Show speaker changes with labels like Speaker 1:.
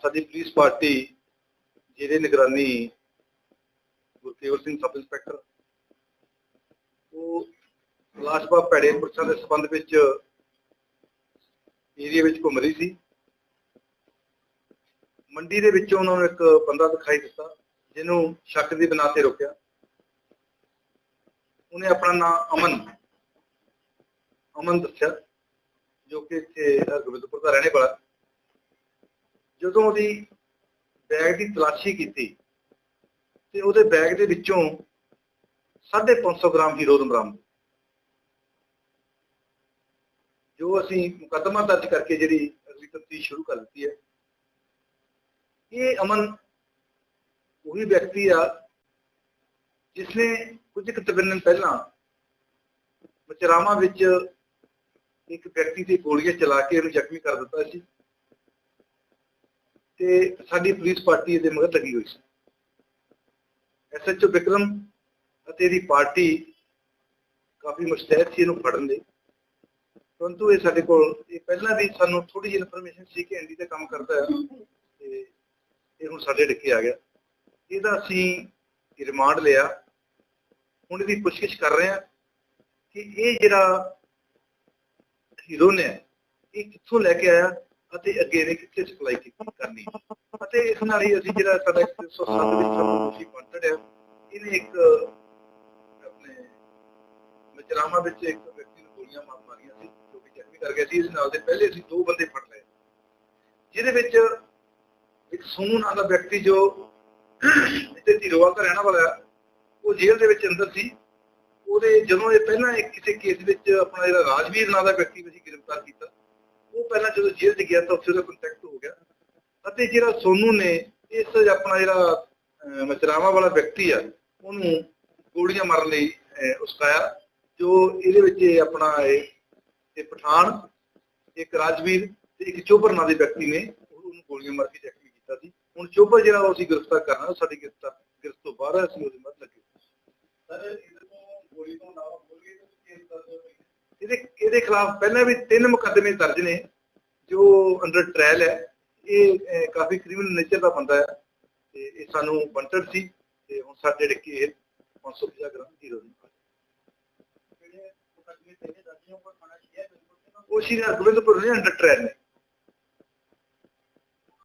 Speaker 1: ਸਾਡੀ police party ਜਿਹਦੇ ਨਿਗਰਾਨੀ ਗੁਰਕੇਵਲ ਸਿੰਘ ਸਬ ਇੰਸਪੈਕਟਰ ਉਹ ਲਾਸ਼ਬਾ ਭੈੜੇ ਪੁਰਸ਼ਾਂ ਦੇ ਸਬੰਧ ਵਿੱਚ ਏਰੀਆ ਵਿੱਚ ਘੁੰਮ ਰਹੀ ਸੀ। ਮੰਡੀ ਦੇ ਵਿੱਚੋਂ ਉਹਨਾਂ ਨੂੰ ਇੱਕ ਬੰਦਾ ਦਿਖਾਈ ਦਿੱਤਾ, ਜਿਹਨੂੰ ਸ਼ੱਕ ਦੀ ਬਣਾ ਤੇ ਰੋਕਿਆ। ਉਹਨੇ ਆਪਣਾ ਨਾਮ ਅਮਨ ਅਮਨ ਦੱਸਿਆ, ਜੋ ਕਿ ਇੱਥੇ ਗੋਬਿੰਦਪੁਰ ਦਾ ਰਹਿਣੇ ਵਾਲਾ। ਜਦੋਂ ਉਹਦੀ ਬੈਗ ਦੀ ਤਲਾਸ਼ੀ ਕੀਤੀ ਤੇ ਉਹਦੇ ਬੈਗ ਦੇ ਵਿੱਚੋਂ 550 ਗ੍ਰਾਮ ਹੀਰੋਇਨ ਬਰਾਮਦ। ਜੋ ਅਸੀਂ ਮੁਕੱਦਮਾ ਦਰਜ ਕਰਕੇ ਜਿਹੜੀ ਅਗਲੀ ਤਫਤੀਸ਼ ਸ਼ੁਰੂ ਕਰ ਦਿੱਤੀ ਹੈ, ਇਹ ਅਮਨ ਉਹੀ ਵਿਅਕਤੀ ਆ ਜਿਸਨੇ ਕੁਝ ਕੁ ਦਿਨ ਪਹਿਲਾਂ ਮਚਰਾਮਾ ਵਿੱਚ ਇੱਕ ਵਿਅਕਤੀ ਤੇ ਗੋਲੀਆਂ ਚਲਾ ਕੇ ਉਹਨੂੰ ਜ਼ਖਮੀ ਕਰ ਦਿੱਤਾ ਸੀ। ਤੇ ਸਾਡੀ ਪੁਲਿਸ ਪਾਰਟੀ ਇਹਦੇ ਮਗਰ ਲੱਗੀ ਹੋਈ ਸੀ। ਐਸਐਚਓ ਵਿਕਰਮ ਅਤੇ ਇਹਦੀ ਪਾਰਟੀ ਕਾਫੀ ਮੁਸਤੈਦ ਸੀ ਇਹਨੂੰ ਫੜਨ ਦੇ ਪਰੰਤੂ ਇਹ ਸਾਡੇ ਕੋਲ, ਇਹ ਪਹਿਲਾਂ ਵੀ ਸਾਨੂੰ ਥੋੜੀ ਜਿਹੀ ਇਨਫੋਰਮੇਸ਼ਨ ਸੀ ਕਿ ਐਂਡੀ ਦਾ ਕੰਮ ਕਰਦਾ ਹੈ ਤੇ ਇਹ ਹੁਣ ਸਾਡੇ ਡਿੱਕੇ ਆ ਗਿਆ। ਇਹਦਾ ਅਸੀਂ ਰਿਮਾਂਡ ਲਿਆ। ਹੁਣ ਇਹਦੀ ਪੁੱਛਗਿੱਛ ਕਰ ਰਹੇ ਹਾਂ ਕਿ ਇਹ ਜਿਹੜਾ ਹੀਰੋ ਨੇ ਇਹ ਕਿੱਥੋਂ ਲੈ ਕੇ ਆਇਆ ਅਤੇ ਅੱਗੇ ਇਹਨੇ ਕਿੱਥੇ ਸਪਲਾਈ ਕੀਤੀ ਕਰਨੀ। ਅਤੇ ਇਸ ਨਾਲ ਹੀ ਅਸੀਂ ਜਿਹੜਾ ਸਾਡਾ 107 ਵਿੱਚ ਸਾਨੂੰ ਤੁਸੀਂ ਹੈ, ਇਹਨੇ ਇੱਕ ਆਪਣੇ ਮਜਰਾਮਾ ਵਿੱਚ ਇੱਕ ਵਿਅਕਤੀ ਨੂੰ ਗੋਲੀਆਂ ਮਾਰ ਮਾਰੀਆਂ ਸੀ, ਜੋ ਕਿ ਜ਼ਖਮੀ ਕਰ ਗਿਆ ਸੀ। ਇਸ ਨਾਲ ਦੇ ਪਹਿਲੇ ਅਸੀਂ ਦੋ ਬੰਦੇ ਫੜ ਲਏ। ਜਿਹਦੇ ਵਿੱਚ ਇੱਕ ਸੋਨੂ ਨਾਂ ਦਾ ਵਿਅਕਤੀ ਜੋ ਇੱਥੇ ਧੀਰੋਵਾਲ ਦਾ ਰਹਿਣਾ ਵਾਲਾ ਉਹ ਜੇਲ੍ਹ ਦੇ ਵਿੱਚ ਅੰਦਰ ਸੀ। ਉਹਦੇ ਜਦੋਂ ਇਹ ਪਹਿਲਾਂ ਇੱਕ ਕਿਸੇ ਕੇਸ ਵਿੱਚ ਆਪਣਾ ਜਿਹੜਾ ਰਾਜਵੀਰ ਨਾਂ ਦਾ ਵਿਅਕਤੀ ਅਸੀਂ ਗ੍ਰਿਫਤਾਰ ਕੀਤਾ। ਉਹ ਪਹਿਲਾਂ ਜਦੋਂ ਜੇਲ੍ਹ 'ਚ ਗਿਆ ਤਾਂ ਉੱਥੇ ਉਹਦਾ ਕੰਟੈਕਟ ਹੋ ਗਿਆ। ਅਤੇ ਜਿਹੜਾ ਸੋਨੂ ਨੇ, ਇਸ ਆਪਣਾ ਜਿਹੜਾ ਮਚਰਾਵਾ ਵਾਲਾ ਵਿਅਕਤੀ ਆ, ਉਹਨੂੰ ਗੋਲੀਆਂ ਮਾਰਨ ਲਈ ਉਸਕਾਇਆ, ਜੋ ਇਹਦੇ ਵਿੱਚ ਆਪਣਾ ਇਹ ਇਹ ਪਠਾਨ, ਇੱਕ ਰਾਜਵੀਰ ਤੇ ਇੱਕ ਚੋਬਰ ਨਾਂ ਦੇ ਵਿਅਕਤੀ ਨੇ ਉਹਨੂੰ ਗੋਲੀਆਂ ਮਾਰ ਕੇ ਜ਼ਖਮੀ ਕੀਤਾ ਸੀ। ਹੁਣ ਚੋਬਰ ਜਿਹੜਾ ਉਹ ਅਸੀਂ ਗ੍ਰਿਫਤਾਰ ਕਰਨਾ ਉਹ ਸਾਡੀ ਗ੍ਰਿਫਤਾਰ, ਗ੍ਰਿਫਤ ਤੋਂ ਬਾਹਰ ਅਸੀਂ ਉਹਦੇ ਮੱਦ ਲੱਗੇ। ਸਰ, ਇਹਦੇ ਤੋਂ ਗੋਲੀ ਤੋਂ ਇਲਾਵਾ ਇਹਦੇ ਇਹਦੇ ਖਿਲਾਫ ਪਹਿਲਾਂ ਵੀ ਤਿੰਨ ਮੁਕੱਦਮੇ ਦਰਜ ਨੇ ਜੋ ਅੰਡਰ ਟ੍ਰਾਇਲ ਹੈ ਇਹ ਕਾਫੀ ਕ੍ਰਿਮੀਨਲ ਨੇਚਰ ਦਾ ਬੰਦਾ ਹੈ ਤੇ ਇਹ ਸਾਨੂੰ ਬੰਟਡ ਸੀ ਤੇ ਹੁਣ ਸਾਡੇ ਡਿੱਕੇ ਇਹ 550 ਗ੍ਰਾਮ ਦੀ ਉਹ ਸ਼੍ਰੀ ਹਰਗੋਬਿੰਦਪੁਰ ਨੇ ਅੰਡਰ ਟ੍ਰਾਇਲ ਨੇ।